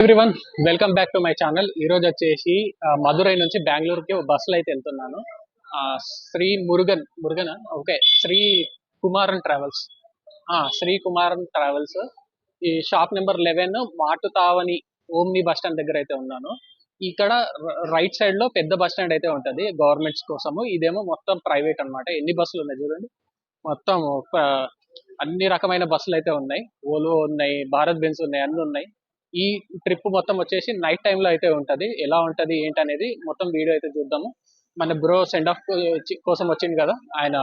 Everyone welcome back to my channel. ఈ రోజు వచ్చేసి మధురై నుంచి బెంగళూరుకి బస్సులో అయితే వెళ్తున్నాను. ఆ, Shri Murugan Murugan? Okay Shri Kumaran travels. ఆ, శ్రీ కుమారన్ ట్రావెల్స్. ఈ షాప్ నెంబర్ లెవెన్ మాటు తావని ఓమ్ని బస్ స్టాండ్ దగ్గర అయితే ఉన్నాను. ఇక్కడ రైట్ సైడ్లో పెద్ద బస్ స్టాండ్ అయితే ఉంటది గవర్నమెంట్స్ కోసము. ఇదేమో మొత్తం ప్రైవేట్ అన్నమాట. ఎన్ని బస్సులు ఉన్నాయి చూడండి. మొత్తం అన్ని రకమైన బస్సులు అయితే ఉన్నాయి. ఓలో ఉన్నాయి భారత్ బెన్స్ ఉన్నాయి అన్ని ఉన్నాయి. ఈ ట్రిప్ మొత్తం వచ్చేసి నైట్ టైంలో అయితే ఉంటది. ఎలా ఉంటది ఏంటి అనేది మొత్తం వీడియో అయితే చూద్దాము. మన బ్రో సెండ్ ఆఫ్ కోసం వచ్చింది కదా ఆయన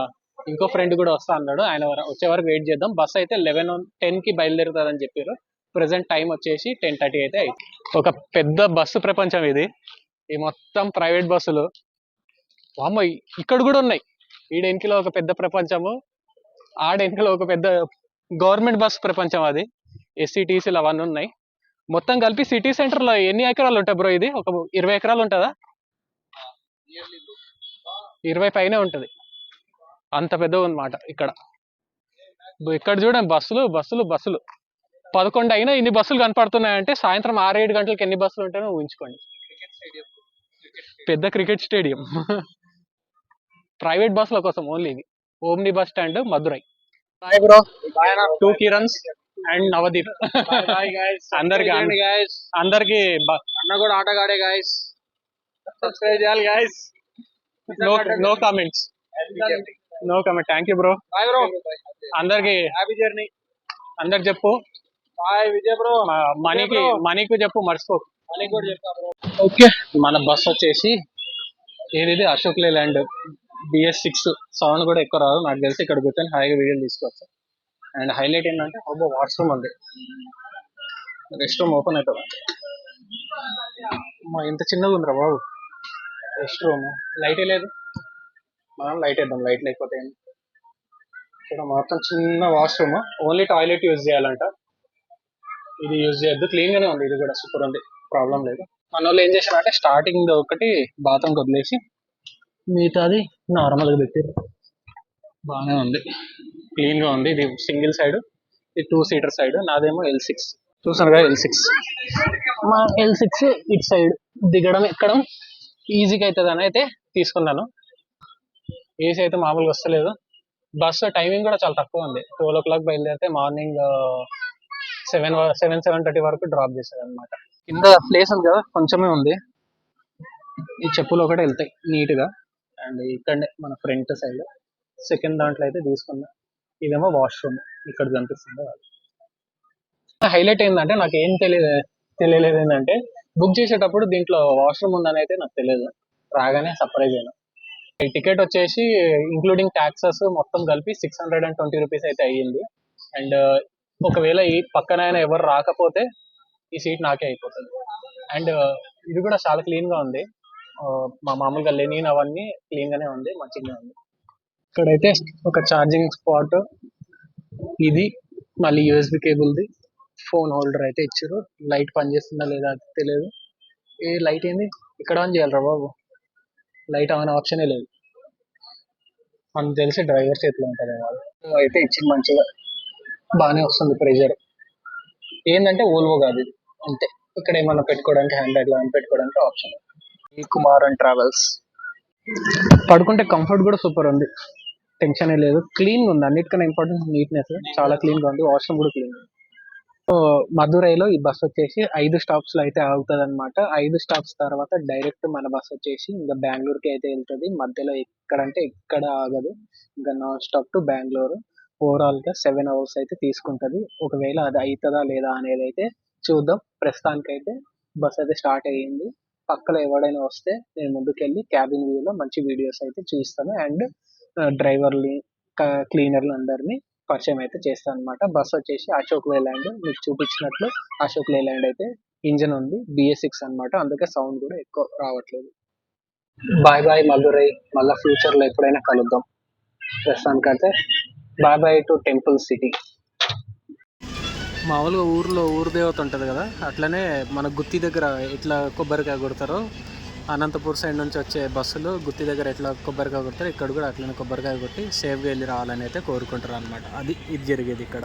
ఇంకో ఫ్రెండ్ కూడా వస్తా అన్నాడు. ఆయన వచ్చే వరకు వెయిట్ చేద్దాం. బస్ అయితే లెవెన్ టెన్కి బయలుదేరుతుంది అని చెప్పారు. ప్రెసెంట్ టైం వచ్చేసి టెన్ థర్టీ అయితే అయింది. ఒక పెద్ద బస్సు ప్రపంచం ఇది. ఈ మొత్తం ప్రైవేట్ బస్సులు వామ్మో ఇక్కడ కూడా ఉన్నాయి. ఈడ వెనుకలో ఒక పెద్ద ప్రపంచము. ఆడ వెనుకలో ఒక పెద్ద గవర్నమెంట్ బస్ ప్రపంచం అది. ఎస్సీటీసీలు అవన్నీ ఉన్నాయి. మొత్తం కలిపి సిటీ సెంటర్లో ఎన్ని ఎకరాలు ఉంటాయి బ్రో ఇది? ఒక ఇరవై ఎకరాలు ఉంటుందా? ఇరవై పైనే ఉంటది. అంత పెద్దగా అన్నమాట ఇక్కడ. ఇక్కడ చూడండి బస్సులు బస్సులు బస్సులు. పదకొండు అయినా ఇన్ని బస్సులు కనపడుతున్నాయంటే సాయంత్రం ఆరు ఏడు గంటలకు ఎన్ని బస్సులు ఉంటాయో ఊహించుకోండి. పెద్ద క్రికెట్ స్టేడియం. ప్రైవేట్ బస్సుల కోసం ఓన్లీ ఇది. Omni bus stand Madurai. Bro to Kiran's and Navdeep. అందరికి అందరికి అన్న కూడా ఆటగాడే గైస్ సబ్స్క్రైబ్ చేయాలి guys no no comments no comment thank you bro bye bro అందరికి హ్యాపీ జర్నీ అందరికి చెప్పు. బాయ్ విజయ్ బ్రో మనీకి మనీకి చెప్పు మర్చిపో. మళ్ళీ కూడా చెప్తా బ్రో ఓకే. మన బస్ వచ్చేసి ఏది Ashok Leyland. BS six sound కూడా ఎక్కువ రాదు. నాకు తెలిసి ఇక్కడ కూర్చొని హాయిగా వీడియోలు తీసుకోవచ్చు. అండ్ హైలైట్ ఏంటంటే అబ్బో వాష్రూమ్ ఉంది. రెస్ట్ రూమ్ ఓపెన్ అవుతుంది మా ఇంత చిన్నగా ఉందిరా బాబు. Rest room. లైటే లేదు. మనం లైట్ వేద్దాం లైట్ లేకపోతే ఇక్కడ మొత్తం చిన్న వాష్రూమ్. ఓన్లీ టాయిలెట్ యూజ్ చేయాలంట. ఇది యూజ్ చేయొద్దు. క్లీన్ గానే ఉంది ఇది కూడా సూపర్ ఉంది. ప్రాబ్లం లేదు. మన వాళ్ళు ఏం చేశారంటే స్టార్టింగ్ ఒకటి బాత్రూమ్ వదిలేసి మిగతాది నార్మల్గా పెట్టారు. బాగానే ఉంది. క్లీన్గా ఉంది. ఇది సింగిల్ సైడ్ ఇది టూ సీటర్ సైడ్. నాదేమో ఎల్ సిక్స్ చూసాను కదా ఎల్ సిక్స్ మా ఎల్ సిక్స్ ఇటు సైడ్ దిగడం ఎక్కడం ఈజీగా అవుతుంది అని అయితే తీసుకున్నాను. ఏసీ అయితే మామూలుగా వస్తలేదు. బస్సు టైమింగ్ కూడా చాలా తక్కువ ఉంది. ట్వెల్వ్ ఓ క్లాక్ బయలుదేరితే morning seven seven seven thirty వరకు డ్రాప్ చేస్తారు అనమాట కింద ప్లేస్ ఉంది కదా కొంచెమే ఉంది. ఈ చెప్పులు ఒకటే వెళ్తాయి నీట్గా. అండ్ ఇక్కడనే మన ఫ్రంట్ సైడ్ సెకండ్ దాంట్లో అయితే తీసుకున్నా. ఇదేమో వాష్రూమ్ ఇక్కడ కనిపిస్తుంది హైలైట్ ఏంటంటే నాకు ఏం తెలియదు తెలియలేదు ఏంటంటే బుక్ చేసేటప్పుడు దీంట్లో వాష్రూమ్ ఉందని అయితే నాకు తెలియదు. రాగానే సర్ప్రైజ్ అయినా. ఈ టికెట్ వచ్చేసి ఇంక్లూడింగ్ ట్యాక్సెస్ మొత్తం కలిపి six hundred and twenty rupees అయితే అయ్యింది. అండ్ ఒకవేళ ఈ పక్కన అయినా ఎవరు రాకపోతే ఈ సీట్ నాకే అయిపోతుంది. అండ్ ఇది కూడా చాలా క్లీన్గా ఉంది. మా మామూలుగా లెనిన్ అవన్నీ క్లీన్ గానే ఉంది మంచిగా ఉంది. ఇక్కడైతే ఒక ఛార్జింగ్ స్పాట్ ఇది మళ్ళీ యూఎస్బి కేబుల్ది ఫోన్ హోల్డర్ అయితే ఇచ్చారు. లైట్ పనిచేస్తుందా లేదా తెలియదు. ఏ లైట్ ఏంది? ఇక్కడ ఆన్ చేయాలరా బాబు. లైట్ ఆన్ ఆప్షనే లేదు. మనకు తెలిసి డ్రైవర్ చేతిలో ఉంటుంది అయితే ఇచ్చింది మంచిగా. బాగానే వస్తుంది ప్రెషర్ ఏంటంటే ఓల్వో కాదు. అంతే. ఇక్కడ ఏమన్నా పెట్టుకోవడానికి హ్యాండ్ బ్యాగ్ ఏమైనా పెట్టుకోవడానికి ఆప్షన్ ఈ కుమార్ అండ్ ట్రావెల్స్ పడుకుంటే కంఫర్ట్ కూడా సూపర్ ఉంది. టెన్షన్ లేదు. క్లీన్ ఉంది. అన్నిటికన్నా ఇంపార్టెంట్ నీట్నెస్ చాలా క్లీన్గా ఉంది. వాష్రూమ్ కూడా క్లీన్ ఉంది. సో మధురైలో ఈ బస్ వచ్చేసి ఐదు స్టాప్స్లో అయితే ఆగుతుంది అనమాట ఐదు స్టాప్స్ తర్వాత డైరెక్ట్ మన బస్ వచ్చేసి ఇంకా బెంగళూరుకి అయితే వెళ్తుంది. మధ్యలో ఎక్కడంటే ఎక్కడ ఆగదు. ఇంకా నాన్ స్టాప్ టు బెంగళూరు. ఓవరాల్గా సెవెన్ అవర్స్ అయితే తీసుకుంటది. ఒకవేళ అది అవుతుందా లేదా అనేది అయితే చూద్దాం. ప్రస్తుతానికి అయితే బస్ అయితే స్టార్ట్ అయ్యింది. పక్కలో ఎవడైనా వస్తే నేను ముందుకెళ్ళి క్యాబిన్ వ్యూ లో మంచి వీడియోస్ అయితే చూపిస్తాను. అండ్ డ్రైవర్ని క్లీనర్లు అందరినీ పరిచయం అయితే చేస్తాను అనమాట బస్ వచ్చేసి అశోక్ లేలాండ్ మీకు చూపించినట్లు అశోక్ లేలాండ్ అయితే ఇంజన్ ఉంది బిఎస్ సిక్స్ అనమాట అందుకే సౌండ్ కూడా ఎక్కువ రావట్లేదు. బాయ్ బాయ్ మధురై మళ్ళీ ఫ్యూచర్లో ఎప్పుడైనా కలుద్దాం. ప్రస్తుతానికైతే bye bye to temple city మామూలుగా ఊర్లో ఊరు దేవత ఉంటుంది కదా అట్లనే మన గుత్తి దగ్గర ఎట్లా కొబ్బరికాయ కొడతారో అనంతపూర్ సైడ్ నుంచి వచ్చే బస్సులు గుత్తి దగ్గర ఎట్లా కొబ్బరికాయ కొడతారో ఇక్కడ కూడా అట్లనే కొబ్బరికాయ కొట్టి సేఫ్గా వెళ్ళి రావాలని అయితే కోరుకుంటారు అనమాట అది ఇది జరిగేది ఇక్కడ.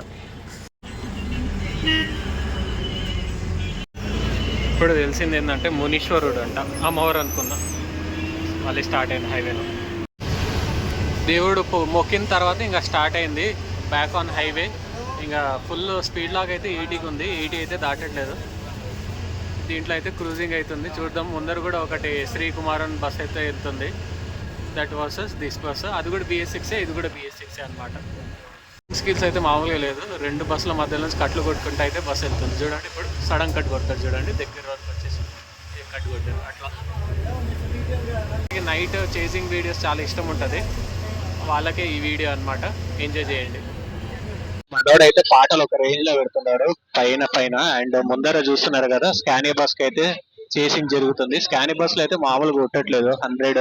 ఇప్పుడు తెలిసింది ఏంటంటే మునీశ్వరుడు అంట అమ్మవారు అనుకున్నా. మళ్ళీ స్టార్ట్ అయింది హైవేలో దేవుడు మొక్కిన తర్వాత ఇంకా స్టార్ట్ అయింది బ్యాక్ ఆన్ హైవే ఇంకా ఫుల్ స్పీడ్ లాగా అయితే ఎయిటీకి ఉంది. ఎయిటీ అయితే దాటట్లేదు. దీంట్లో అయితే క్రూజింగ్ అవుతుంది. చూద్దాం. ముందర కూడా ఒకటి శ్రీకుమారన్ బస్ అయితే వెళ్తుంది. దట్ వర్సెస్ దిస్ బస్ అది కూడా బిఎస్ సిక్సే ఇది కూడా బిఎస్ సిక్సే అనమాట స్కిల్స్ అయితే మామూలుగా లేదు. రెండు బస్సుల మధ్యలో నుంచి కట్లు కొట్టుకుంటే అయితే బస్సు వెళ్తుంది. చూడండి ఇప్పుడు సడన్ కట్ కొడతారు చూడండి. దగ్గర వరకు వచ్చేసి కట్ కొట్టారు. అట్లా. నైట్ చేసింగ్ వీడియోస్ చాలా ఇష్టం ఉంటుంది. వాళ్ళకే ఈ వీడియో అనమాట ఎంజాయ్ చేయండి. మనోడు అయితే పాటలు ఒక రేంజ్లో పెడుతున్నాడు పైన పైన. అండ్ ముందర చూస్తున్నారు కదా స్కానీ బస్కి అయితే చేసింగ్ జరుగుతుంది. స్కానీ బస్లో అయితే మామూలుగా కొట్టట్లేదు. హండ్రెడ్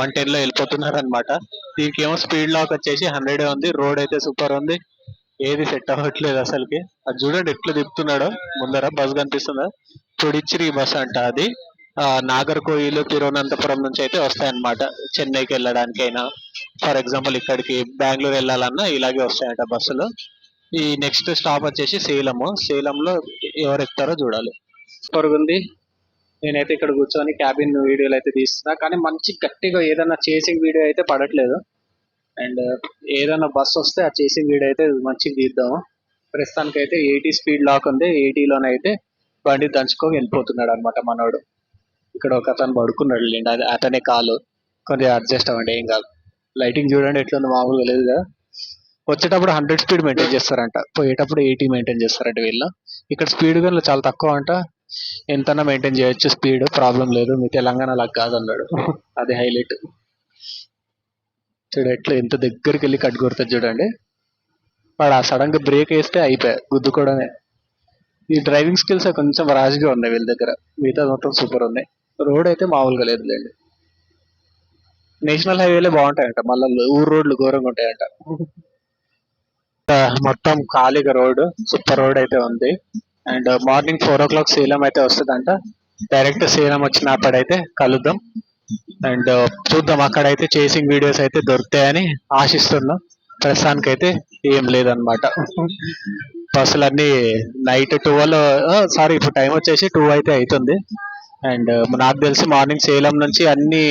వన్ టెన్లో వెళ్ళిపోతున్నారు అనమాట దీనికి ఏమో స్పీడ్ లాక్ వచ్చేసి హండ్రెడ్ ఉంది. రోడ్ అయితే సూపర్ ఉంది. ఏది సెట్ అవ్వట్లేదు అసలుకి. అది చూడండి ఎట్లా తిప్పుతున్నాడో. ముందర బస్ కనిపిస్తుందా. పొడిచ్చిరి బస్ అంట అది. ఆ, నాగర్కోయిల్ తిరువనంతపురం నుంచి అయితే వస్తాయన్నమాట. చెన్నైకి వెళ్ళడానికైనా. ఫర్ ఎగ్జాంపుల్ ఇక్కడికి బెంగళూరు వెళ్ళాలన్నా ఇలాగే వస్తాయంట బస్సులు. ఈ నెక్స్ట్ స్టాప్ వచ్చేసి సేలము. సేలంలో ఎవరు ఎక్కుతారో చూడాలి. పొరుగుంది. నేనైతే ఇక్కడ కూర్చొని క్యాబిన్ వీడియోలు అయితే తీస్తున్నా. కానీ మంచి గట్టిగా ఏదైనా చేసింగ్ వీడియో అయితే పడట్లేదు. అండ్ ఏదైనా బస్ వస్తే ఆ చేసింగ్ వీడియో అయితే మంచిగా తీద్దాము. ప్రస్తుతానికి అయితే ఎయిటీ స్పీడ్ లాక్ ఉంది. 80 లోనే అయితే బండి దంచుకొని వెళ్ళిపోతున్నాడు అనమాట మనోడు. ఇక్కడ ఒక అతను పడుకున్నాడు లేండి. అది అతనే కాలు. కొంచెం అడ్జస్ట్ అవ్వండి. ఏం కాదు. లైటింగ్ చూడండి ఎట్లుంది మామూలుగా లేదు కదా. వచ్చేటప్పుడు హండ్రెడ్ స్పీడ్ మెయింటైన్ చేస్తారంట. పోయేటప్పుడు ఎయిటీ మెయింటైన్ చేస్తారంట వీళ్ళు. ఇక్కడ స్పీడ్ గన్లు చాలా తక్కువ అంట. ఎంతైనా మెయింటైన్ చేయొచ్చు స్పీడ్ ప్రాబ్లం లేదు. మీ తెలంగాణలో కాదు కాదన్నాడు అది హైలైట్ చూడు ఎట్లా ఎంత దగ్గరికి వెళ్ళి కట్ కొడుతుంది చూడండి. వాడు ఆ సడన్గా బ్రేక్ వేస్తే అయిపోయా గుద్దుకోవడమే. ఈ డ్రైవింగ్ స్కిల్స్ కొంచెం రాజుగా ఉన్నాయి వీళ్ళ దగ్గర. మిగతా మొత్తం సూపర్ ఉన్నాయి. రోడ్ అయితే మామూలుగా లేదులేండి నేషనల్ హైవేలే బాగుంటాయంట. మళ్ళీ ఊరు రోడ్లు ఘోరంగా ఉంటాయంట. మొత్తం ఖాళీగా రోడ్ సూపర్ రోడ్ అయితే ఉంది. And morning four o'clock Salem అయితే వస్తుందంట. డైరెక్ట్ సేలం వచ్చినప్పుడైతే కలుద్దాం. అండ్ చూద్దాం అక్కడైతే చేసింగ్ వీడియోస్ అయితే దొరుకుతాయని ఆశిస్తున్నాం. ప్రస్తుతానికి అయితే ఏం లేదనమాట అన్ని నైట్ ట్వెల్వ్ సారీ ఇప్పుడు టైం వచ్చేసి టూ అయితే అవుతుంది అండ్ నాకు తెలిసి మార్నింగ్ సేలం నుంచి అన్ని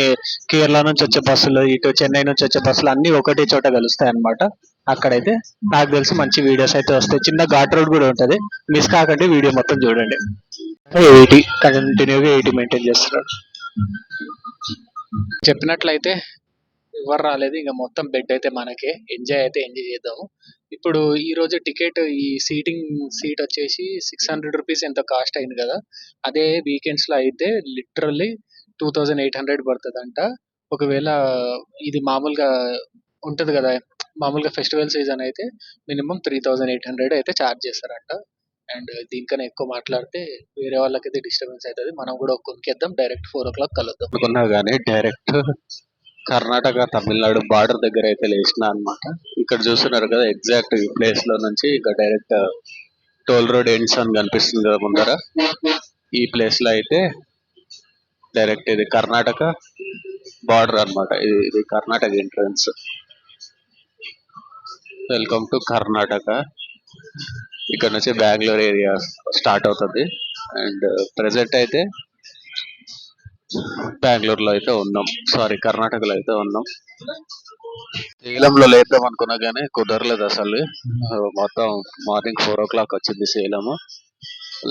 కేరళ నుంచి వచ్చే బస్సులు ఇటు చెన్నై నుంచి వచ్చే బస్సులు అన్ని ఒకటే చోట కలుస్తాయి అనమాట అక్కడైతే నాకు తెలిసి మంచి వీడియోస్ అయితే వస్తాయి. చిన్న ఘాట్ రోడ్ కూడా ఉంటది. మిస్ కాకండి వీడియో మొత్తం చూడండి. ఎయిటీ. కంటిన్యూగా ఎయిటీ మెయింటైన్ చేస్తున్నాడు. చెప్పినట్లయితే ఎవరు రాలేదు. ఇంకా మొత్తం బెడ్ అయితే మనకే. ఎంజాయ్ అయితే ఎంజాయ్ చేద్దాము. ఇప్పుడు ఈ రోజు టికెట్ ఈ సీటింగ్ సీట్ వచ్చేసి సిక్స్ హండ్రెడ్ రూపీస్ ఎంత కాస్ట్ అయింది కదా. అదే వీకెండ్స్లో అయితే literally two thousand eight hundred పడుతుంది అంట ఒకవేళ ఇది మామూలుగా ఉంటది కదా మామూలుగా ఫెస్టివల్ సీజన్ అయితే minimum three thousand eight hundred అయితే ఛార్జ్ చేస్తారంట. అండ్ దీనికన్నా ఎక్కువ మాట్లాడితే వేరే వాళ్ళకైతే డిస్టర్బెన్స్ అవుతుంది. మనం కూడా కొనుక్కేద్దాం డైరెక్ట్ ఫోర్ ఓ క్లాక్ కలుద్దాం. అనుకున్నా కానీ డైరెక్ట్ కర్ణాటక తమిళనాడు బార్డర్ దగ్గర అయితే లేచిన అన్నమాట. ఇక్కడ చూస్తున్నారు కదా ఎగ్జాక్ట్ ఈ ప్లేస్లో నుంచి ఇంకా డైరెక్ట్ టోల్ రోడ్ ఎండ్స్ అని కనిపిస్తుంది కదా ముందర. ఈ ప్లేస్లో అయితే డైరెక్ట్ ఇది కర్ణాటక బార్డర్ అన్నమాట. ఇది ఇది Karnataka entrance. Welcome to Karnataka. ఇక్కడ నుంచి బెంగళూరు ఏరియా స్టార్ట్ అవుతుంది. అండ్ ప్రెసెంట్ అయితే బెంగళూరులో అయితే ఉన్నాం. సారీ కర్ణాటకలో అయితే ఉన్నాం. సేలంలో లేద్దాం అనుకున్నా కానీ కుదరలేదు అసలు. మొత్తం మార్నింగ్ ఫోర్ ఓ క్లాక్ వచ్చింది సేలము.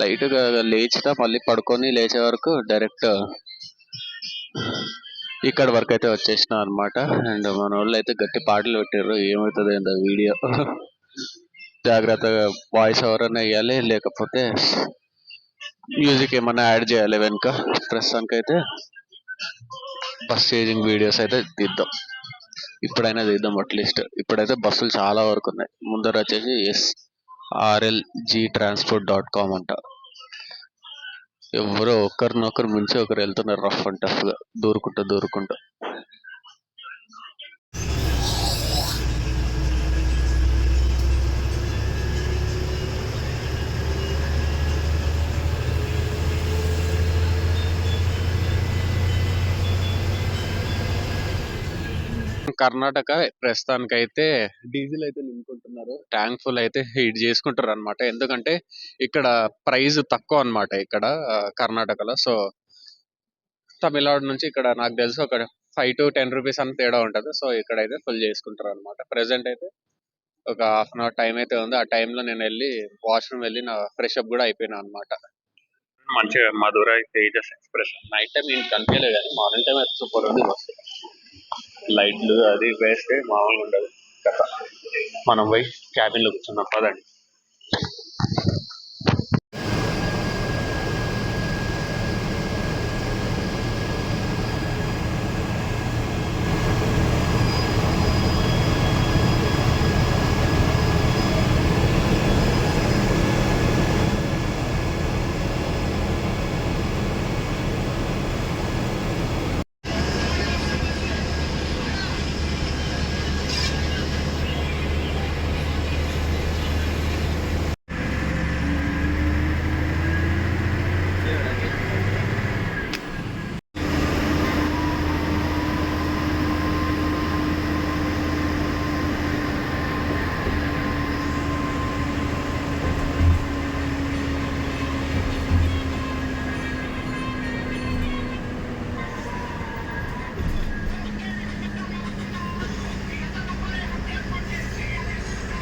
లైట్గా లేచిన మళ్ళీ పడుకొని లేచే వరకు డైరెక్ట్ ఇక్కడ వరకు అయితే వచ్చేసిన అన్నమాట. అండ్ మన వాళ్ళు అయితే గట్టి పాటలు పెట్టారు ఏమవుతుంది ఏంటో వీడియో. జాగ్రత్తగా వాయిస్ ఎవరైనా వేయాలి లేకపోతే మ్యూజిక్ ఏమైనా యాడ్ చేయాలి వెనుక. ప్రస్తుతానికి అయితే బస్ చేజింగ్ వీడియోస్ అయితే తీద్దాం ఇప్పుడైనా తీద్దాం అట్లీస్ట్ ఇప్పుడైతే బస్సులు చాలా వరకు ఉన్నాయి. ముందర వచ్చేసి S RL G transport dot com అంట. ఎవరో ఒకరినొకరు మించి ఒకరు వెళ్తున్నారు రఫ్ అండ్ టఫ్గా దూరుకుంటూ దూరుకుంటూ. కర్ణాటక ప్రస్తుతానికి అయితే డీజిల్ అయితే నింపుకుంటున్నారు. ట్యాంక్ ఫుల్ అయితే హీట్ చేసుకుంటారు అనమాట ఎందుకంటే ఇక్కడ ప్రైస్ తక్కువ అన్నమాట ఇక్కడ కర్ణాటకలో. సో తమిళనాడు నుంచి ఇక్కడ నాకు తెలిసి ఒక ఫైవ్ టు టెన్ రూపీస్ అని తేడా ఉంటుంది. సో ఇక్కడ అయితే ఫుల్ చేసుకుంటారు అనమాట ప్రెసెంట్ అయితే ఒక హాఫ్ అన్ అవర్ టైం అయితే ఉంది. ఆ టైంలో నేను వెళ్ళి వాష్రూమ్ వెళ్ళి నా ఫ్రెష్ అప్ కూడా అయిపోయినా అనమాట మంచిగా Madurai Tejas express. Night time నేను కనిపించలేదు కానీ మార్నింగ్ టైం అయితే సూపర్ ఉంది. లైట్లు అది వేస్తే మామూలుగా ఉండదు. కథ. మనం పోయి క్యాబిన్లో కూర్చున్నాం. పదండి.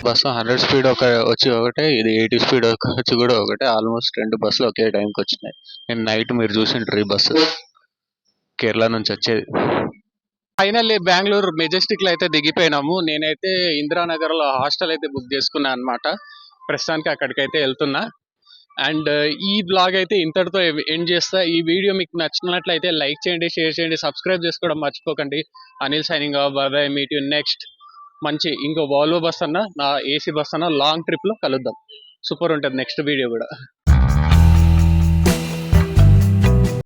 బస్సు హండ్రెడ్ స్పీడ్ ఒక వచ్చి ఒకటే ఇది ఎయిటీ స్పీడ్ వచ్చి కూడా ఒకటే. ఆల్మోస్ట్ రెండు బస్సులు ఒకే టైంకి వచ్చినాయి. నేను నైట్ మీరు చూసింటారు ఈ బస్సు. కేరళ నుంచి వచ్చేది. ఫైనల్లీ బెంగళూరు మెజెస్టిక్లో అయితే దిగిపోయినాము. నేనైతే ఇందిరానగర్లో హాస్టల్ అయితే బుక్ చేసుకున్నా అనమాట ప్రస్తుతానికి అక్కడికైతే వెళ్తున్నా. అండ్ ఈ బ్లాగ్ అయితే ఇంతటితో ఎండ్ చేస్తా. ఈ వీడియో మీకు నచ్చినట్లయితే లైక్ చేయండి షేర్ చేయండి సబ్స్క్రైబ్ చేసుకోవడం మర్చిపోకండి. Anil signing bye meet you next. మంచి ఇంకో వాల్వో బస్ అన్న నా ఏసీ బస్ అన్న లాంగ్ ట్రిప్లో కలుద్దాం. సూపర్ ఉంటుంది నెక్స్ట్ వీడియో కూడా.